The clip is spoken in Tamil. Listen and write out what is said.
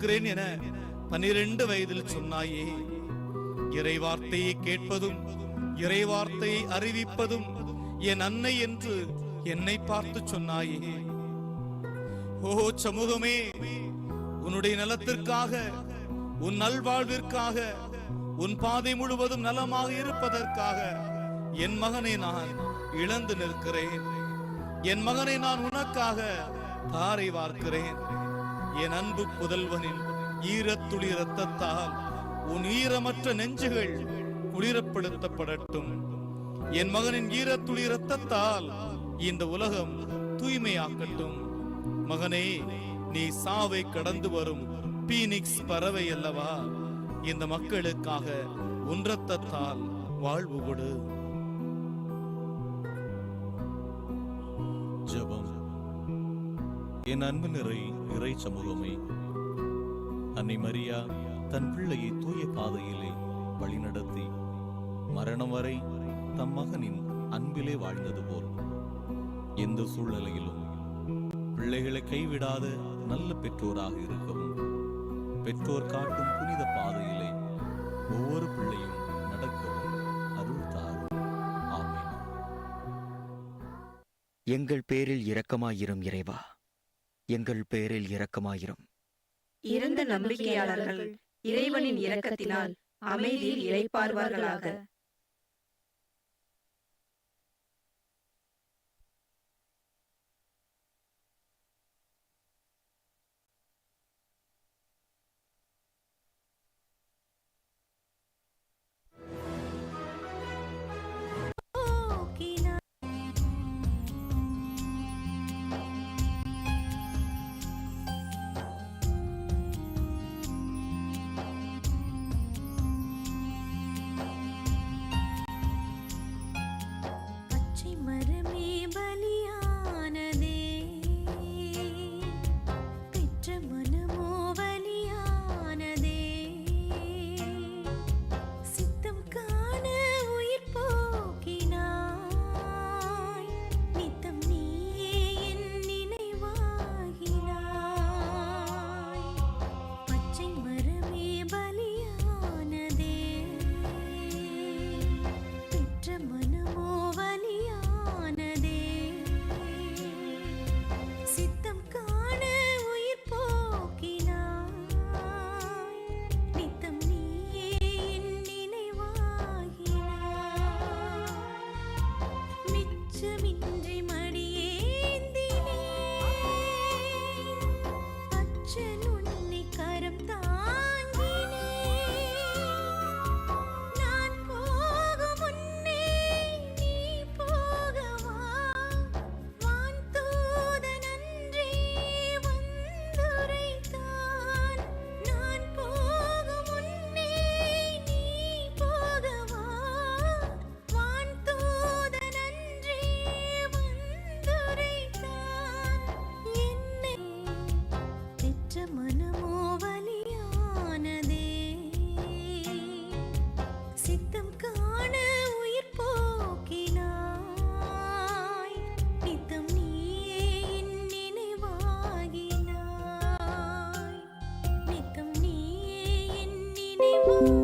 கொடுக்கிறேன் என பனிரெண்டு வயதில் சொன்னாயே இறைவார்த்தையை கேட்பதும் இறைவார்த்தையை அறிவிப்பதும் என் அன்னை என்று என்னை பார்த்து சொன்னாயே. ஓ சமூகமே உன்னுடைய நலத்திற்காக உன் நல்வாழ்விற்காக உன் பாதை முழுவதும் நலமாக இருப்பதற்காக என் மகனை நான் இழந்து நிற்கிறேன். என் மகனை நான் உனக்காக தாரை வார்க்கிறேன். என் அன்பு புதல்வனின் ஈரத்துளி இரத்தத்தால் உன் ஈரமற்ற நெஞ்சுகள் குளிரப்படுத்தப்படட்டும். என் மகனின் ஈரத்துளி இரத்தத்தால் இந்த உலகம் தூய்மையாக்கட்டும். மகனே நீ சாவை கடந்து வரும் பீனிக்ஸ் பறவை அல்லவா? இந்த மக்களுக்காக உன் ரத்தத்தால் வாழ்வு கொடு. என் அன்பு நிறை இறை சமூகமே அன்னை மரியா தன் பிள்ளையை தூய பாதையிலே வழிநடத்தி மரணம் வரை தம் மகனின் அன்பிலே வாழ்ந்தது போல். எந்த சூழ்நிலையிலும் பிள்ளைகளை கைவிடாத நல்ல பெற்றோராக இருக்கவும் பெற்றோர் காட்டும் புனித பாதையிலே ஒவ்வொரு பிள்ளையும் நடக்கவும் அருள் தாரும். எங்கள் பேரில் இரக்கமாயிரும் இறைவா. எங்கள் பேரில் இரக்கமாயிரும். இறந்த நம்பிக்கையாளர்கள் இறைவனின் இரக்கத்தினால் அமைதியில் இழைப்பார்வார்களாக Woo!